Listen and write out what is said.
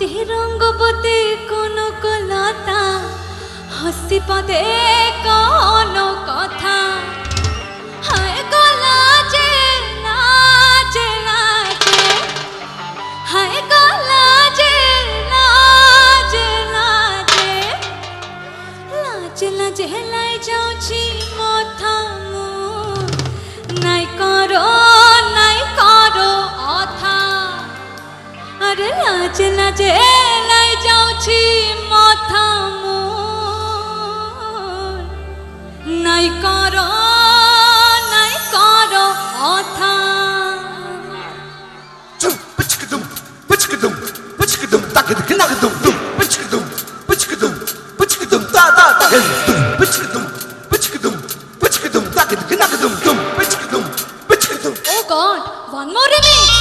মতি রঙ্গপতে কোন কলতা হাসি পদে কোন কথা। নাচ নাচে লাই যাওছি মাথা মো নাই কর নাই কর অথা। চুপ পিচকদম পিচকদম পিচকদম তাকদ কিনাকদম দুম পিচকদম পিচকদম পিচকদম তা তা তাকদ দুম পিচকদম পিচকদম পিচকদম তাকদ কিনাকদম দুম পিচকদম পিচকদম। Oh god one more remix